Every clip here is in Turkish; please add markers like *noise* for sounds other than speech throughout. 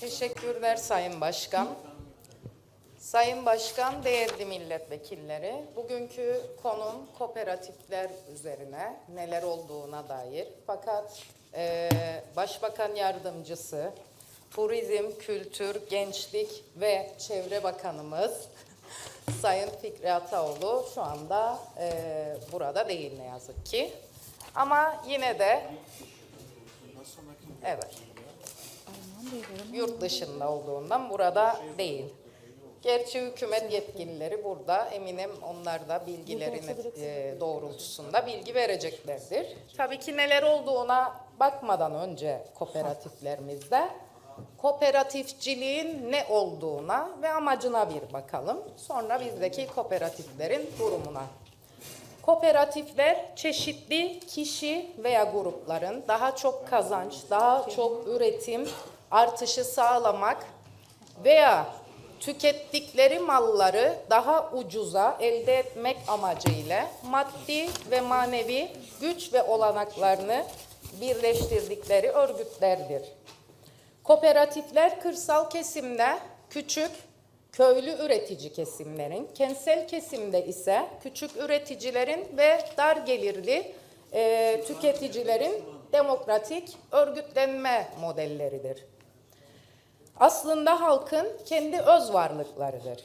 Teşekkürler Sayın Başkan. Sayın Başkan, değerli milletvekilleri, bugünkü konum kooperatifler üzerine neler olduğuna dair. Fakat e, Başbakan Yardımcısı, Turizm, Kültür, Gençlik ve Çevre Bakanımız *laughs* Sayın Fikri Ataoğlu şu anda e, burada değil ne yazık ki. Ama yine de evet yurt dışında olduğundan burada değil. Gerçi hükümet yetkilileri burada eminim onlar da bilgilerini e, doğrultusunda bilgi vereceklerdir. Tabii ki neler olduğuna bakmadan önce kooperatiflerimizde kooperatifçiliğin ne olduğuna ve amacına bir bakalım. Sonra bizdeki kooperatiflerin durumuna. Kooperatifler çeşitli kişi veya grupların daha çok kazanç, daha çok üretim artışı sağlamak veya tükettikleri malları daha ucuza elde etmek amacıyla maddi ve manevi güç ve olanaklarını birleştirdikleri örgütlerdir. Kooperatifler kırsal kesimde küçük köylü üretici kesimlerin, kentsel kesimde ise küçük üreticilerin ve dar gelirli e, tüketicilerin demokratik örgütlenme modelleridir. Aslında halkın kendi öz varlıklarıdır.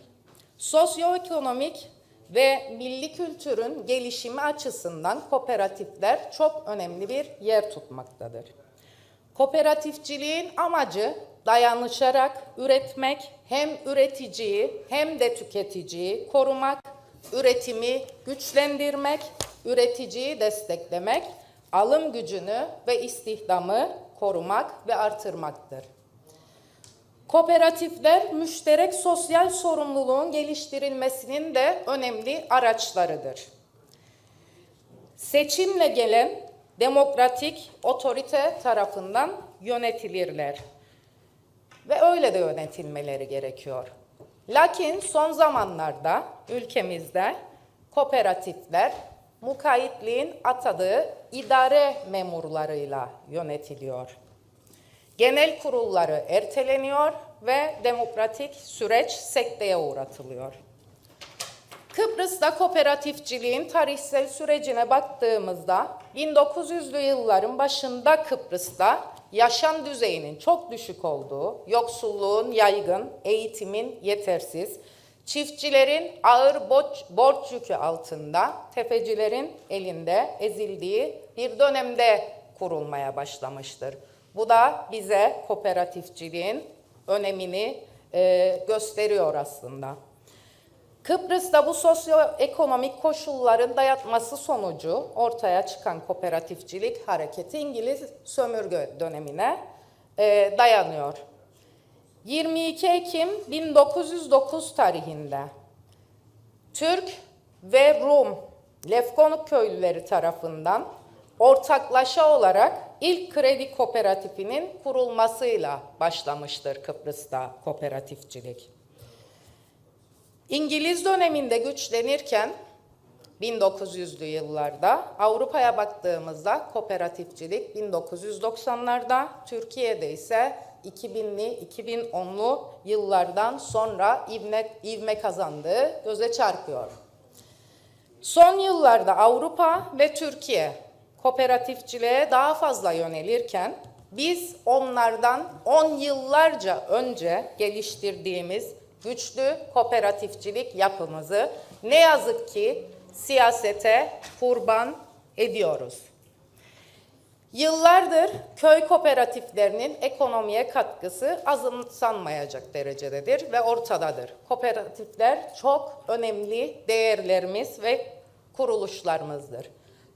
Sosyoekonomik ve milli kültürün gelişimi açısından kooperatifler çok önemli bir yer tutmaktadır. Kooperatifçiliğin amacı dayanışarak üretmek, hem üreticiyi hem de tüketiciyi korumak, üretimi güçlendirmek, üreticiyi desteklemek, alım gücünü ve istihdamı korumak ve artırmaktır. Kooperatifler müşterek sosyal sorumluluğun geliştirilmesinin de önemli araçlarıdır. Seçimle gelen demokratik otorite tarafından yönetilirler. Ve öyle de yönetilmeleri gerekiyor. Lakin son zamanlarda ülkemizde kooperatifler mukayyitliğin atadığı idare memurlarıyla yönetiliyor. Genel kurulları erteleniyor ve demokratik süreç sekteye uğratılıyor. Kıbrıs'ta kooperatifçiliğin tarihsel sürecine baktığımızda 1900'lü yılların başında Kıbrıs'ta yaşam düzeyinin çok düşük olduğu, yoksulluğun yaygın, eğitimin yetersiz, çiftçilerin ağır borç, borç yükü altında, tefecilerin elinde ezildiği bir dönemde kurulmaya başlamıştır. Bu da bize kooperatifçiliğin önemini e, gösteriyor aslında. Kıbrıs'ta bu sosyoekonomik koşulların dayatması sonucu ortaya çıkan kooperatifçilik hareketi İngiliz sömürge dönemine e, dayanıyor. 22 Ekim 1909 tarihinde Türk ve Rum Lefkonuk köylüleri tarafından ortaklaşa olarak ilk kredi kooperatifinin kurulmasıyla başlamıştır Kıbrıs'ta kooperatifçilik. İngiliz döneminde güçlenirken 1900'lü yıllarda Avrupa'ya baktığımızda kooperatifçilik 1990'larda, Türkiye'de ise 2000'li 2010'lu yıllardan sonra ivme, ivme kazandığı göze çarpıyor. Son yıllarda Avrupa ve Türkiye kooperatifçiliğe daha fazla yönelirken biz onlardan 10 yıllarca önce geliştirdiğimiz güçlü kooperatifçilik yapımızı ne yazık ki siyasete kurban ediyoruz. Yıllardır köy kooperatiflerinin ekonomiye katkısı azımsanmayacak derecededir ve ortadadır. Kooperatifler çok önemli değerlerimiz ve kuruluşlarımızdır.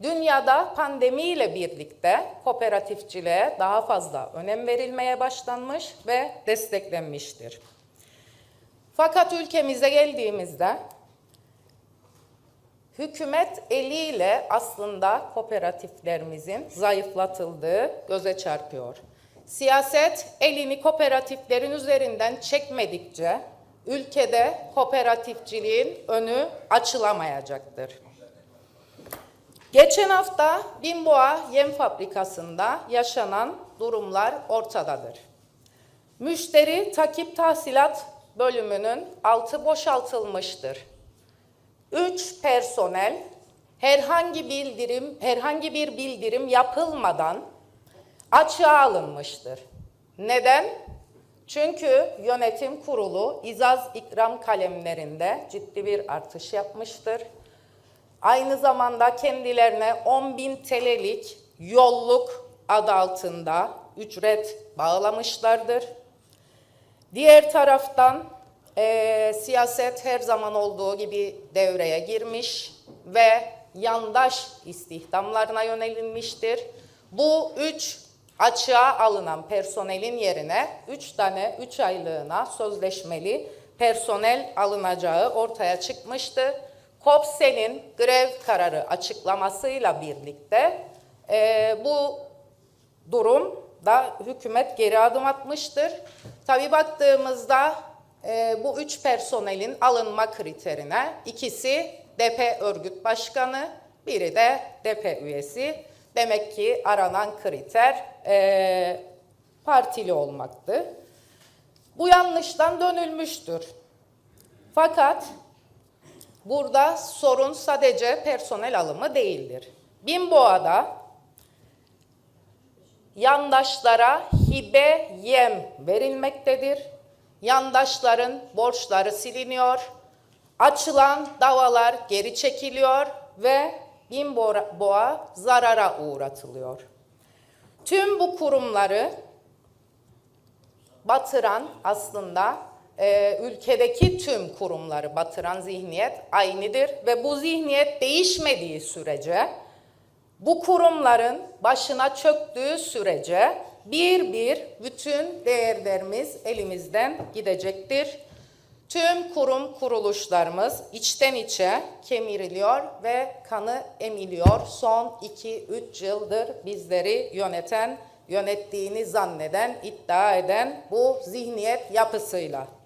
Dünyada pandemiyle birlikte kooperatifçiliğe daha fazla önem verilmeye başlanmış ve desteklenmiştir. Fakat ülkemize geldiğimizde hükümet eliyle aslında kooperatiflerimizin zayıflatıldığı göze çarpıyor. Siyaset elini kooperatiflerin üzerinden çekmedikçe ülkede kooperatifçiliğin önü açılamayacaktır. Geçen hafta Binboğa Yem Fabrikası'nda yaşanan durumlar ortadadır. Müşteri takip tahsilat bölümünün altı boşaltılmıştır. 3 personel herhangi bildirim herhangi bir bildirim yapılmadan açığa alınmıştır. Neden? Çünkü yönetim kurulu izaz ikram kalemlerinde ciddi bir artış yapmıştır. Aynı zamanda kendilerine 10.000 TL'lik yolluk adı altında ücret bağlamışlardır. Diğer taraftan eee, siyaset her zaman olduğu gibi devreye girmiş ve yandaş istihdamlarına yönelinmiştir. Bu üç açığa alınan personelin yerine üç tane üç aylığına sözleşmeli personel alınacağı ortaya çıkmıştı. KOPSE'nin grev kararı açıklamasıyla birlikte eee, bu durum da hükümet geri adım atmıştır. Tabi baktığımızda e, bu üç personelin alınma kriterine ikisi DP örgüt başkanı, biri de DP üyesi. Demek ki aranan kriter e, partili olmaktı. Bu yanlıştan dönülmüştür. Fakat burada sorun sadece personel alımı değildir. Binboğa'da yandaşlara hibe yem verilmektedir. Yandaşların borçları siliniyor, açılan davalar geri çekiliyor ve Binboğa zarara uğratılıyor. Tüm bu kurumları batıran aslında e, ülkedeki tüm kurumları batıran zihniyet aynıdır ve bu zihniyet değişmediği sürece bu kurumların başına çöktüğü sürece bir bir bütün değerlerimiz elimizden gidecektir. Tüm kurum kuruluşlarımız içten içe kemiriliyor ve kanı emiliyor. Son 2-3 yıldır bizleri yöneten, yönettiğini zanneden, iddia eden bu zihniyet yapısıyla.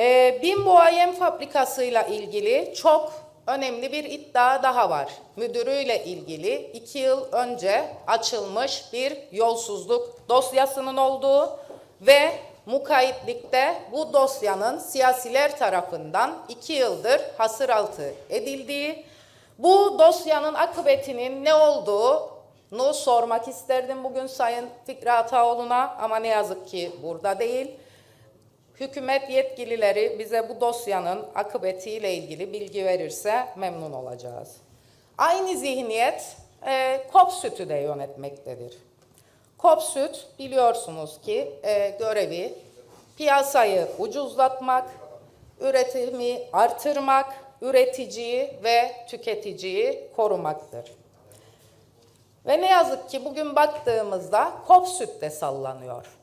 Ee, Bimboğa Yem Fabrikası'yla ilgili çok önemli bir iddia daha var. Müdürüyle ilgili iki yıl önce açılmış bir yolsuzluk dosyasının olduğu ve mukayyitlikte bu dosyanın siyasiler tarafından iki yıldır hasıraltı edildiği, bu dosyanın akıbetinin ne olduğunu sormak isterdim bugün Sayın Fikri Ataoğlu'na ama ne yazık ki burada değil. Hükümet yetkilileri bize bu dosyanın akıbetiyle ilgili bilgi verirse memnun olacağız. Aynı zihniyet e, kop de yönetmektedir. Kop süt biliyorsunuz ki e, görevi piyasayı ucuzlatmak, üretimi artırmak, üreticiyi ve tüketiciyi korumaktır. Ve ne yazık ki bugün baktığımızda kop süt de sallanıyor.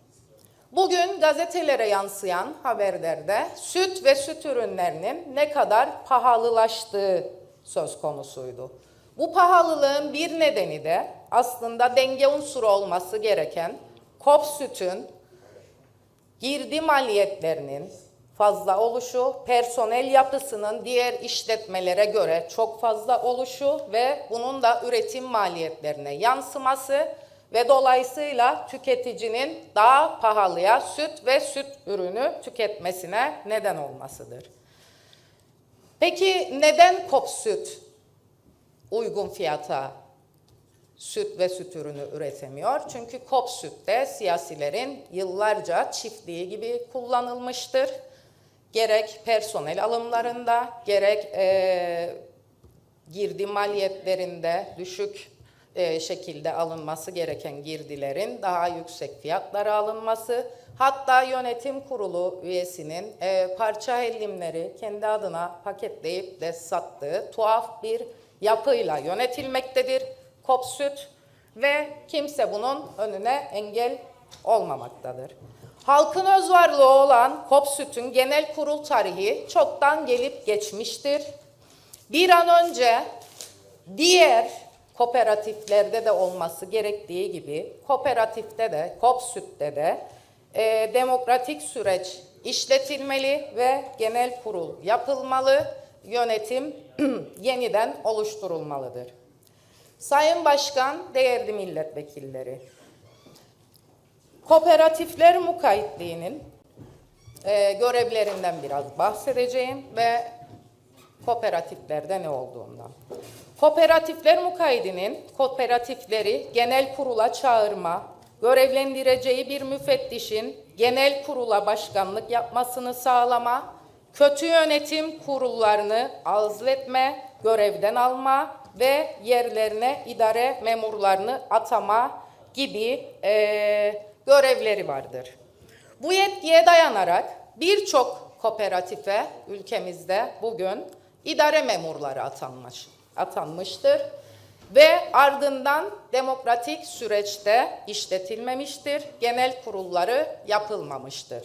Bugün gazetelere yansıyan haberlerde süt ve süt ürünlerinin ne kadar pahalılaştığı söz konusuydu. Bu pahalılığın bir nedeni de aslında denge unsuru olması gereken kop sütün girdi maliyetlerinin fazla oluşu, personel yapısının diğer işletmelere göre çok fazla oluşu ve bunun da üretim maliyetlerine yansıması ve dolayısıyla tüketicinin daha pahalıya süt ve süt ürünü tüketmesine neden olmasıdır. Peki neden kop süt uygun fiyata süt ve süt ürünü üretemiyor? Çünkü kop sütte siyasilerin yıllarca çiftliği gibi kullanılmıştır. Gerek personel alımlarında, gerek e, girdi maliyetlerinde düşük e, şekilde alınması gereken girdilerin daha yüksek fiyatlara alınması, hatta yönetim kurulu üyesinin e, parça hellimleri kendi adına paketleyip de sattığı tuhaf bir yapıyla yönetilmektedir kop süt ve kimse bunun önüne engel olmamaktadır. Halkın öz varlığı olan kop sütün genel kurul tarihi çoktan gelip geçmiştir. Bir an önce diğer kooperatiflerde de olması gerektiği gibi kooperatifte de, kop sütte de e, demokratik süreç işletilmeli ve genel kurul yapılmalı, yönetim *clears throat* yeniden oluşturulmalıdır. Sayın Başkan, değerli milletvekilleri, Kooperatifler mukayyitliğinin e, görevlerinden biraz bahsedeceğim ve kooperatiflerde ne olduğundan. Kooperatifler mukayyidinin kooperatifleri genel kurula çağırma, görevlendireceği bir müfettişin genel kurula başkanlık yapmasını sağlama, kötü yönetim kurullarını azletme, görevden alma ve yerlerine idare memurlarını atama gibi eee, görevleri vardır. Bu yetkiye dayanarak birçok kooperatife ülkemizde bugün idare memurları atanmış, atanmıştır ve ardından demokratik süreçte işletilmemiştir, genel kurulları yapılmamıştır.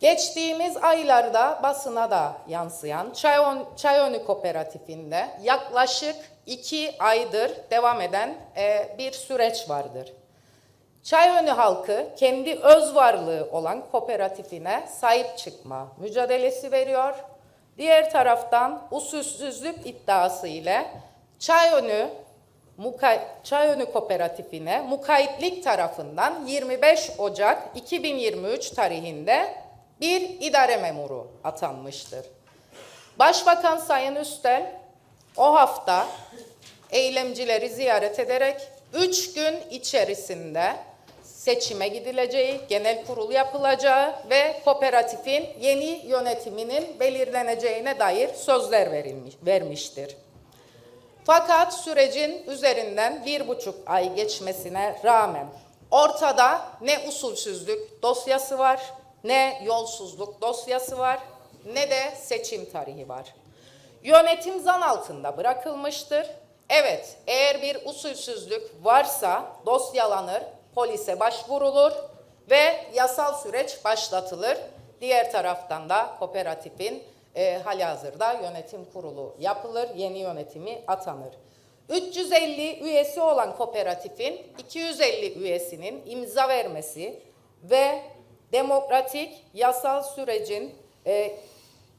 Geçtiğimiz aylarda basına da yansıyan Çayon, Çayönü Kooperatifinde yaklaşık iki aydır devam eden e, bir süreç vardır. Çayönü halkı kendi öz varlığı olan kooperatifine sahip çıkma mücadelesi veriyor. Diğer taraftan usulsüzlük iddiası ile Çayönü Çayönü Kooperatifine mukayyitlik tarafından 25 Ocak 2023 tarihinde bir idare memuru atanmıştır. Başbakan Sayın Üstel o hafta eylemcileri ziyaret ederek 3 gün içerisinde seçime gidileceği, genel kurul yapılacağı ve kooperatifin yeni yönetiminin belirleneceğine dair sözler verilmiş, vermiştir. Fakat sürecin üzerinden bir buçuk ay geçmesine rağmen ortada ne usulsüzlük dosyası var, ne yolsuzluk dosyası var, ne de seçim tarihi var. Yönetim zan altında bırakılmıştır. Evet, eğer bir usulsüzlük varsa dosyalanır, polise başvurulur ve yasal süreç başlatılır. Diğer taraftan da kooperatifin e, halihazırda yönetim kurulu yapılır, yeni yönetimi atanır. 350 üyesi olan kooperatifin 250 üyesinin imza vermesi ve demokratik yasal sürecin e,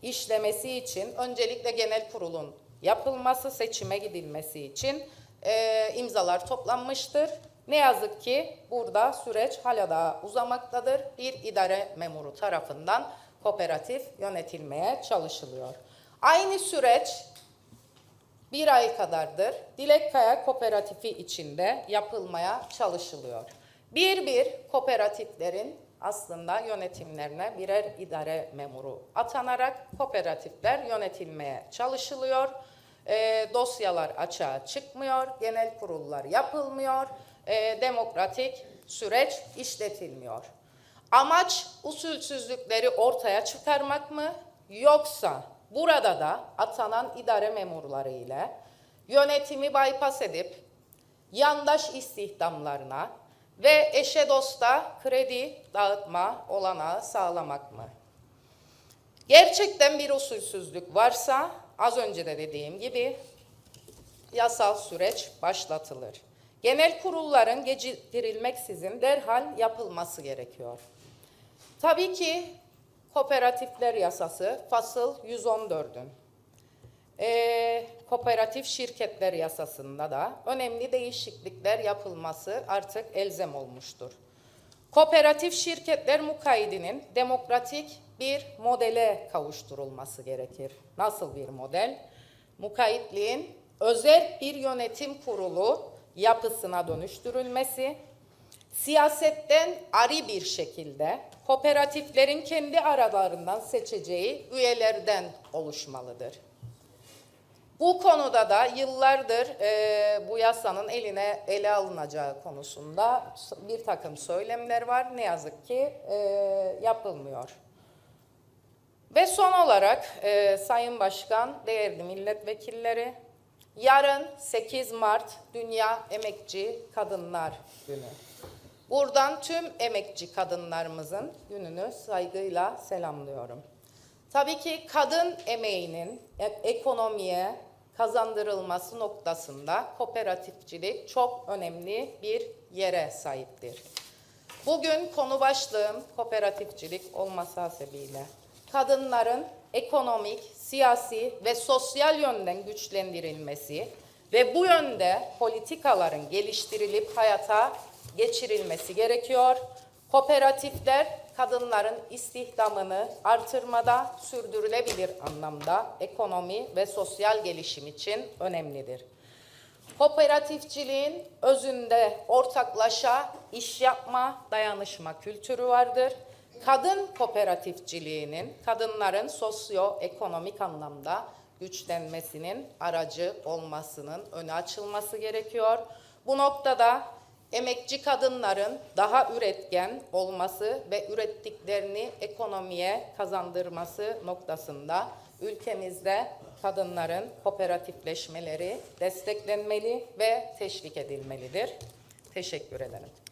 işlemesi için öncelikle genel kurulun yapılması, seçime gidilmesi için e, imzalar toplanmıştır. Ne yazık ki burada süreç hala daha uzamaktadır. Bir idare memuru tarafından kooperatif yönetilmeye çalışılıyor. Aynı süreç bir ay kadardır Dilek Kaya Kooperatifi içinde yapılmaya çalışılıyor. Bir bir kooperatiflerin aslında yönetimlerine birer idare memuru atanarak kooperatifler yönetilmeye çalışılıyor. E, dosyalar açığa çıkmıyor, genel kurullar yapılmıyor, e, demokratik süreç işletilmiyor. Amaç usulsüzlükleri ortaya çıkarmak mı yoksa burada da atanan idare memurları ile yönetimi bypass edip yandaş istihdamlarına ve eşe dosta kredi dağıtma olanağı sağlamak mı? Gerçekten bir usulsüzlük varsa az önce de dediğim gibi yasal süreç başlatılır. Genel kurulların geciktirilmeksizin derhal yapılması gerekiyor. Tabii ki kooperatifler yasası fasıl 114'ün ee, kooperatif şirketler yasasında da önemli değişiklikler yapılması artık elzem olmuştur. Kooperatif şirketler mukayyidinin demokratik bir modele kavuşturulması gerekir. Nasıl bir model? Mukayyitliğin özel bir yönetim kurulu yapısına dönüştürülmesi, siyasetten ari bir şekilde kooperatiflerin kendi aralarından seçeceği üyelerden oluşmalıdır. Bu konuda da yıllardır e, bu yasanın eline ele alınacağı konusunda bir takım söylemler var. Ne yazık ki e, yapılmıyor. Ve son olarak e, Sayın Başkan, değerli milletvekilleri, yarın 8 Mart Dünya Emekçi Kadınlar Günü. Buradan tüm emekçi kadınlarımızın gününü saygıyla selamlıyorum. Tabii ki kadın emeğinin e- ekonomiye kazandırılması noktasında kooperatifçilik çok önemli bir yere sahiptir. Bugün konu başlığım kooperatifçilik olması hasebiyle kadınların ekonomik, siyasi ve sosyal yönden güçlendirilmesi ve bu yönde politikaların geliştirilip hayata geçirilmesi gerekiyor. Kooperatifler kadınların istihdamını artırmada sürdürülebilir anlamda ekonomi ve sosyal gelişim için önemlidir. Kooperatifçiliğin özünde ortaklaşa iş yapma, dayanışma kültürü vardır. Kadın kooperatifçiliğinin kadınların sosyoekonomik anlamda güçlenmesinin aracı olmasının önü açılması gerekiyor. Bu noktada emekçi kadınların daha üretken olması ve ürettiklerini ekonomiye kazandırması noktasında ülkemizde kadınların kooperatifleşmeleri desteklenmeli ve teşvik edilmelidir. Teşekkür ederim.